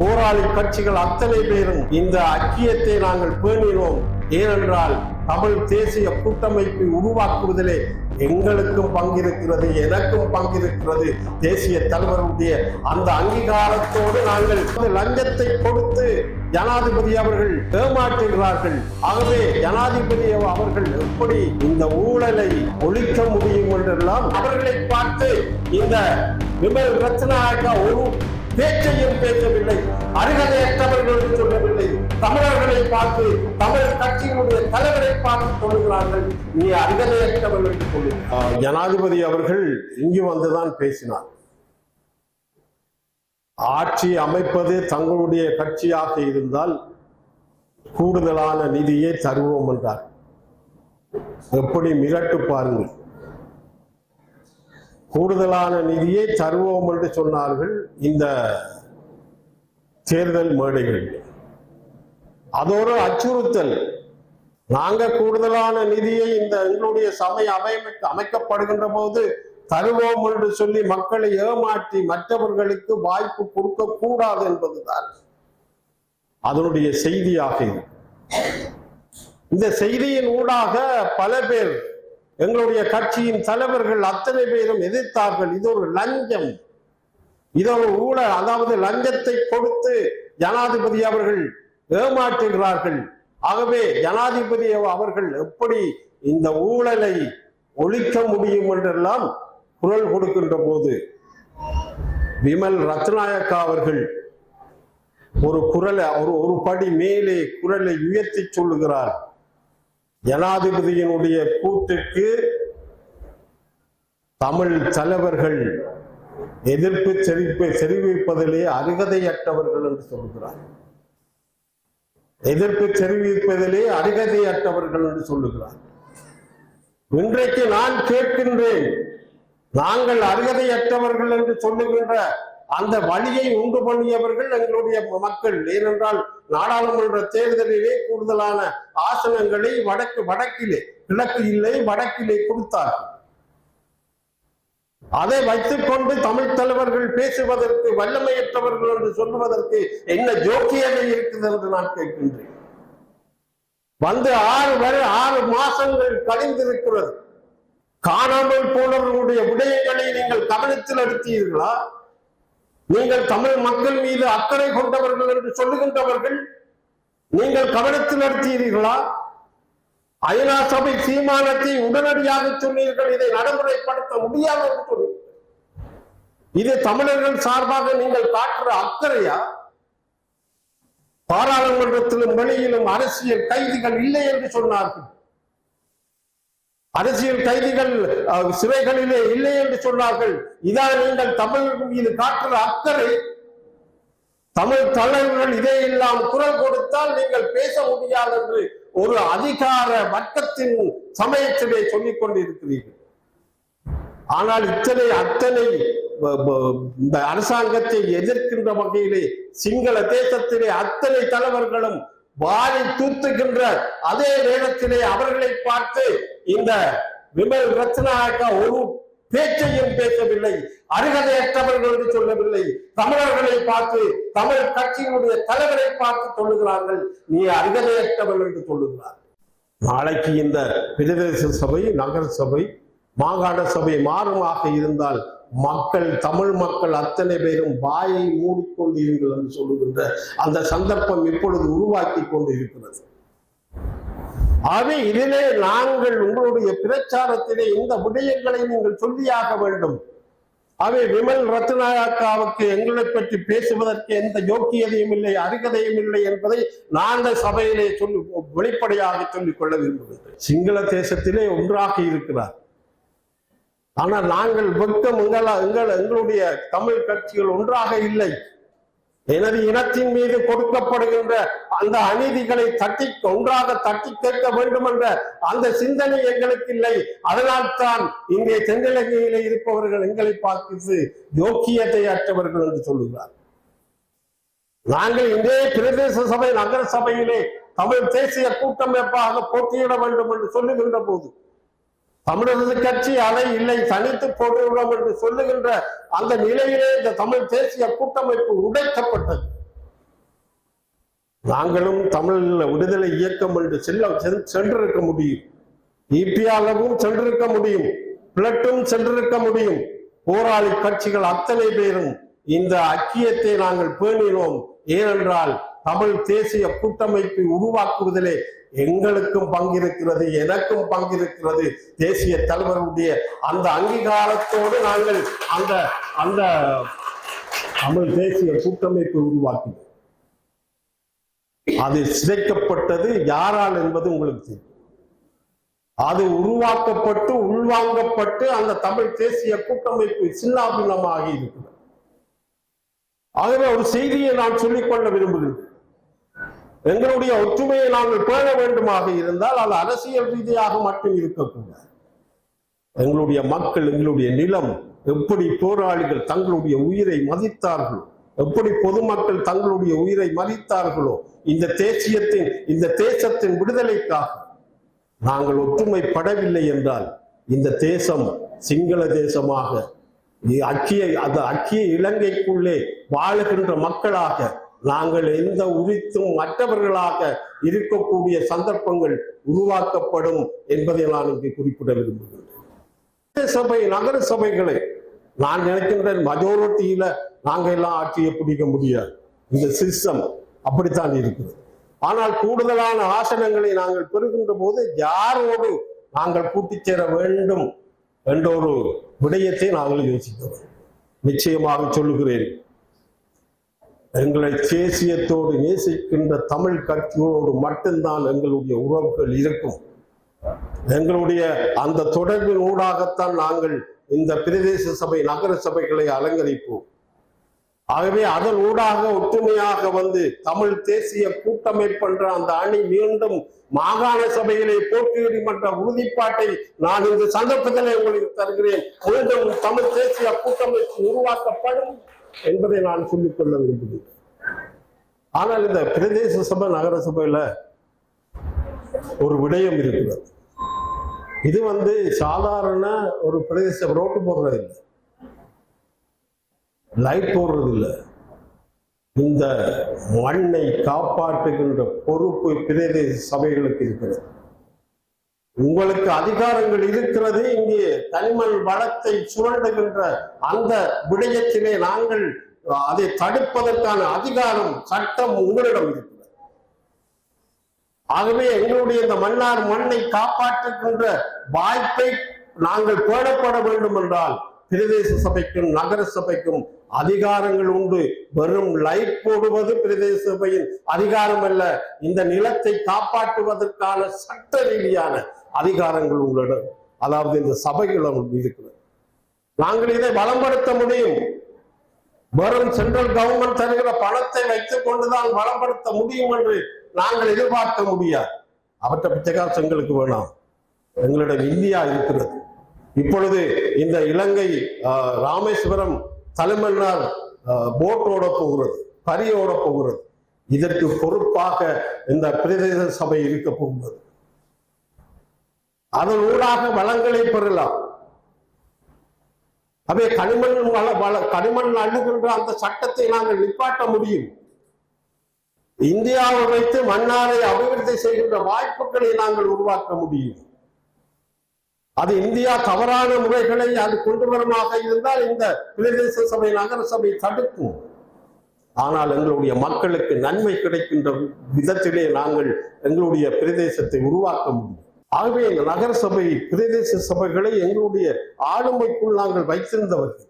போராளி கட்சிகள் அத்தனை பேரும் இந்த ஐக்கியத்தை நாங்கள் பேணினோம். ஏனென்றால் தமிழ் தேசிய கூட்டமைப்பை உருவாக்குவதிலே எங்களுக்கும் பங்கிருக்கிறது எனக்கும் பங்கிருக்கிறது. தேசிய தலைவருடைய அந்த அங்கீகாரத்தோடு நாங்கள் லஞ்சத்தை கொடுத்து ஜனாதிபதி அவர்கள் ஏமாற்றுகிறார்கள். ஆகவே ஜனாதிபதி அவர்கள் எப்படி இந்த ஊழலை ஒழிக்க முடியும் என்றெல்லாம் அவர்களை பார்த்து இந்த விமல் ரத்னாக ஒரு பேச்சையும் பேசவில்லை. அருகதையற்றவர்கள் என்று சொல்லவில்லை. தமிழர்களை பார்த்து தமிழ் கட்சியினுடைய தலைவரை பார்த்து சொல்லுகிறார்கள். நீ அருகதையற்றவர்கள் என்று ஜனாதிபதி அவர்கள் இங்கு வந்துதான் பேசினார். ஆட்சி அமைப்பது தங்களுடைய கட்சியாக இருந்தால் கூடுதலான நிதியை தருவோம் என்றார். எப்படி மிரட்டு பாருங்கள். கூடுதலான நிதியை தருவோம் என்று சொன்னார்கள் இந்த தேர்தல் மேடைகள். அதோடு அச்சுறுத்தல். நாங்க கூடுதலான நிதியை இந்த எங்களுடைய சபை அமைப்பு அமைக்கப்படுகின்ற போது தருவோம் என்று சொல்லி மக்களை ஏமாற்றி மற்றவர்களுக்கு வாய்ப்பு கொடுக்க கூடாது என்பதுதான் அதனுடைய செய்தியாக இது. இந்த செய்தியின் ஊடாக பல பேர் எங்களுடைய கட்சியின் தலைவர்கள் அத்தனை பேரும் எதிர்த்தார்கள். இது ஒரு லஞ்சம். இது ஒரு ஊழல் அதாவது லஞ்சத்தை கொடுத்து ஜனாதிபதி அவர்கள் ஏமாற்றுகிறார்கள். ஆகவே ஜனாதிபதி அவர்கள் எப்படி இந்த ஊழலை ஒழிக்க முடியும் என்றெல்லாம் குரல் கொடுக்கின்ற போது விமல் ரத்நாயக்கா அவர்கள் ஒரு குரலை ஒரு ஒரு படி மேலே குரலை உயர்த்தி சொல்லுகிறார். ஜனாதிபதியினுடைய கூட்டுக்கு தமிழ் தலைவர்கள் எதிர்ப்பு செறிப்பை செறிவிப்பதிலே அருகதையற்றவர்கள் என்று சொல்லுகிறார். எதிர்ப்பு தெரிவிப்பதிலே அருகதையற்றவர்கள் என்று சொல்லுகிறார். இன்றைக்கு நான் கேட்கின்றேன் நாங்கள் அருகதையற்றவர்கள் என்று சொல்லுகின்ற அந்த வழியை உண்டு பண்ணியவர்கள் எங்களுடைய மக்கள். ஏனென்றால் நாடாளுமன்ற தேர்தலிலே கூடுதலான ஆசனங்களை வடக்கு வடக்கிலே கிழக்கு இல்லை வடக்கிலே கொடுத்தார்கள். அதை வைத்துக் கொண்டு தமிழ் தலைவர்கள் பேசுவதற்கு வல்லமையற்றவர்கள் என்று சொல்லுவதற்கு என்ன ஜோக்கியதை இருக்குது என்று நான் கேட்கின்றேன். வந்து ஆறு வரை ஆறு மாசங்கள் கழிந்திருக்கிறது. காணாமல் போனவர்களுடைய விடயங்களை நீங்கள் கவனத்தில் எடுத்தீர்களா? நீங்கள் தமிழ் மக்கள் மீது அக்கறை கொண்டவர்கள் என்று சொல்லுகின்றவர்கள் நீங்கள் கவனத்தில் நடத்தியீர்களா? ஐநா சபை தீர்மானத்தை உடனடியாக சொன்னீர்கள் இதை நடைமுறைப்படுத்த முடியாது என்று சொன்னீர்கள். இது தமிழர்கள் சார்பாக நீங்கள் காட்டுற அக்கறையா? பாராளுமன்றத்திலும் வெளியிலும் அரசியல் கைதிகள் இல்லை என்று சொன்னார்கள். அரசியல் கைதிகள் அஹ், சிறைகளிலே இல்லை என்று சொன்னார்கள். இதான் நீங்கள் தமிழ் மீது காட்டுற அக்கறை தமிழ் தலைவர்கள் இதே எல்லாம் குரல் கொடுத்தால் நீங்கள் பேச முடியாது என்று ஒரு அதிகார வர்க்கத்தின் சமயத்திலே சொல்லிக் கொண்டிருக்கிறீர்கள். ஆனால் இத்தனை அத்தனை இந்த அரசாங்கத்தை எதிர்க்கின்ற வகையிலே சிங்கள தேசத்திலே அத்தனை தலைவர்களும் வாரி தூத்துகின்ற அதே நேரத்திலே அவர்களை பார்த்து இந்த விமல் ரத்னாக்கா ஒரு பேச்சையும் பேசவில்லை அருகதையற்றவர்கள் என்று சொல்லவில்லை. தமிழர்களை பார்த்து தமிழ் கட்சியினுடைய தலைவரை பார்த்து சொல்லுகிறார்கள். நீ அருகதையற்றவர்கள் என்று சொல்லுகிறார்கள் நாளைக்கு இந்த பிரதேச சபை நகர சபை மாகாண சபை மாறுமாக இருந்தால் மக்கள் தமிழ் மக்கள் அத்தனை பேரும் வாயை மூடிக்கொண்டீர்கள் என்று சொல்லுகின்ற அந்த சந்தர்ப்பம் இப்பொழுது உருவாக்கி கொண்டு இருக்கிறது. ஆகவே இதிலே நாங்கள் உங்களுடைய பிரச்சாரத்திலே இந்த விடயங்களை நீங்கள் சொல்லியாக வேண்டும். அவை விமல் ரத்னாக்காவுக்கு எங்களை பற்றி பேசுவதற்கு எந்த யோக்கியதையும் இல்லை அருகதையும் இல்லை என்பதை நாங்கள் சபையிலே சொல்லி வெளிப்படையாக சொல்லிக் கொள்ள விரும்புகிறேன் சிங்கள தேசத்திலே ஒன்றாக இருக்கிறார். ஆனால் நாங்கள் வெட்கம் எங்கள எங்கள் எங்களுடைய தமிழ் கட்சிகள் ஒன்றாக இல்லை. எனது இனத்தின் மீது கொடுக்கப்படுகின்ற அந்த அநீதிகளை தட்டி ஒன்றாக தட்டி கேட்க வேண்டும் என்ற அந்த சிந்தனை எங்களுக்கு இல்லை. அதனால் தான் இங்கே தென்னிலங்கையிலே இருப்பவர்கள் எங்களை பார்த்து யோக்கியத்தை அற்றவர்கள் என்று சொல்லுகிறார். நாங்கள் இதே பிரதேச சபை நகர சபையிலே தமிழ் தேசிய கூட்டமைப்பாக போட்டியிட வேண்டும் என்று சொல்லுகின்ற போது தமிழரசு கட்சி அலை இல்லை தனித்து போட்டுவிடும் என்று சொல்லுகின்ற அந்த நிலையிலே இந்த தமிழ் தேசிய கூட்டமைப்பு உடைக்கப்பட்டது. நாங்களும் தமிழ் விடுதலை இயக்கம் என்று செல்ல சென்றிருக்க முடியும். இபியாகவும் சென்றிருக்க முடியும். பிளட்டும் சென்றிருக்க முடியும். போராளி கட்சிகள் அத்தனை பேரும் இந்த ஐக்கியத்தை நாங்கள் பேணினோம். ஏனென்றால் தமிழ் தேசிய கூட்டமைப்பை உருவாக்குவதிலே எங்களுக்கும் பங்கிருக்கிறது எனக்கும் பங்கிருக்கிறது. தேசிய தலைவருடைய அந்த அங்கீகாரத்தோடு நாங்கள் அந்த அந்த தமிழ் தேசிய கூட்டமைப்பை உருவாக்கினோம். அது சிதைக்கப்பட்டது யாரால் என்பது உங்களுக்கு தெரியும். அது உருவாக்கப்பட்டு உள்வாங்கப்பட்டு அந்த தமிழ் தேசிய கூட்டமைப்பு சின்னாபின்னமாகி இருக்கிறது. ஆகவே ஒரு செய்தியை நான் சொல்லிக்கொள்ள விரும்புகிறேன். எங்களுடைய ஒற்றுமையை நாங்கள் பேண வேண்டுமாக இருந்தால் அது அரசியல் ரீதியாக மட்டும் இருக்கக்கூடாது. எங்களுடைய மக்கள் எங்களுடைய நிலம் எப்படி போராளிகள் தங்களுடைய உயிரை மதித்தார்களோ எப்படி பொதுமக்கள் தங்களுடைய உயிரை மதித்தார்களோ இந்த தேசியத்தின் இந்த தேசத்தின் விடுதலைக்காக நாங்கள் ஒற்றுமைப்படவில்லை என்றால் இந்த தேசம் சிங்கள தேசமாக அக்கிய அந்த அக்கிய இலங்கைக்குள்ளே வாழுகின்ற மக்களாக நாங்கள் எந்த உரித்தும் மற்றவர்களாக இருக்கக்கூடிய சந்தர்ப்பங்கள் உருவாக்கப்படும் என்பதை நான் இங்கு குறிப்பிட விரும்புகின்றேன். சபை நகர சபைகளை நான் நினைக்கின்றேன் மஜோரிட்டியில நாங்கள் எல்லாம் ஆட்சியை பிடிக்க முடியாது. இந்த சிஸ்டம் அப்படித்தான் இருக்குது. ஆனால் கூடுதலான ஆசனங்களை நாங்கள் பெறுகின்ற போது யாரோடு நாங்கள் கூட்டிச் சேர வேண்டும் என்ற ஒரு விடயத்தை நாங்கள் யோசிக்கிறோம். நிச்சயமாக சொல்லுகிறேன். எங்களை தேசியத்தோடு நேசிக்கின்ற தமிழ் கட்சிகளோடு மட்டும்தான் எங்களுடைய உறவுகள் இருக்கும். எங்களுடைய அந்த தொடர்பின் ஊடாகத்தான் நாங்கள் இந்த பிரதேச சபை நகர சபைகளை அலங்கரிப்போம். ஆகவே அதன் ஊடாக ஒற்றுமையாக வந்து தமிழ் தேசிய கூட்டமைப்புன்ற அந்த அணி மீண்டும் மாகாண சபையிலே போட்டியிடுகின்ற உறுதிப்பாட்டை நான் இந்த சந்தர்ப்பத்தில் உங்களுக்கு தருகிறேன். மீண்டும் தமிழ் தேசிய கூட்டமைப்பு உருவாக்கப்படும். என்பதை நான் சொல்லிக்கொள்ள விரும்புகிறேன். ஆனால் இந்த பிரதேச சபை நகர சபையில ஒரு விடயம் இருக்கிறது. இது வந்து சாதாரண ஒரு பிரதேச ரோட்டு போடுறது இல்லை. லைட் போடுறது இல்லை. இந்த மண்ணை காப்பாற்றுகின்ற பொறுப்பு பிரதேச சபைகளுக்கு இருக்கிறது. உங்களுக்கு அதிகாரங்கள் இருக்கிறது. இங்கே தனிமல் வளத்தை சுரண்டுகின்ற அந்த விடயத்திலே நாங்கள் அதை தடுப்பதற்கான அதிகாரம் சட்டம் உங்களிடம் இருக்கிறது. ஆகவே எங்களுடைய இந்த மன்னார் மண்ணை காப்பாற்றுகின்ற வாய்ப்பை நாங்கள் பேணப்பட வேண்டும் என்றால் பிரதேச சபைக்கும் நகர சபைக்கும் அதிகாரங்கள் உண்டு. வெறும் லைட் போடுவது பிரதேச சபையின் அதிகாரம் அல்ல. இந்த நிலத்தை காப்பாற்றுவதற்கான சட்ட ரீதியான அதிகாரங்கள் உங்களிடம் அதாவது இந்த சபைகளிடம் இருக்கிறது நாங்கள் இதை வளம்படுத்த முடியும். வெறும் சென்ட்ரல் கவர்மெண்ட் தருகிற பணத்தை வைத்துக் கொண்டுதான் வளம்படுத்த முடியும் என்று நாங்கள் எதிர்பார்க்க முடியாது. அவற்றை பிச்சைக்காசு எங்களுக்கு வேணாம். எங்களிடம் இந்தியா இருக்கிறது. இப்பொழுது இந்த இலங்கை ராமேஸ்வரம் தலைமன்னார் போட்டோட போகிறது பரியோட போகிறது. இதற்கு பொறுப்பாக இந்த பிரதேச சபை இருக்க போகிறது. அதன் ஊடாக வளங்களை பெறலாம். அவை கனிமண் வள வள கனிமண் அள்ளுகின்ற அந்த சட்டத்தை நாங்கள் நிப்பாட்ட முடியும். இந்தியாவை வைத்து மன்னாரை அபிவிருத்தி செய்கின்ற வாய்ப்புகளை நாங்கள் உருவாக்க முடியும். அது இந்தியா தவறான முறைகளை அது கொண்டு வருமாக இருந்தால் இந்த பிரதேச சபை நகர சபை தடுக்கும். ஆனால் எங்களுடைய மக்களுக்கு நன்மை கிடைக்கின்ற விதத்திலே நாங்கள் எங்களுடைய பிரதேசத்தை உருவாக்க முடியும். ஆகவே இந்த நகர சபை பிரதேச சபைகளை எங்களுடைய ஆளுமைக்குள் நாங்கள் வைத்திருந்தவர்கள்.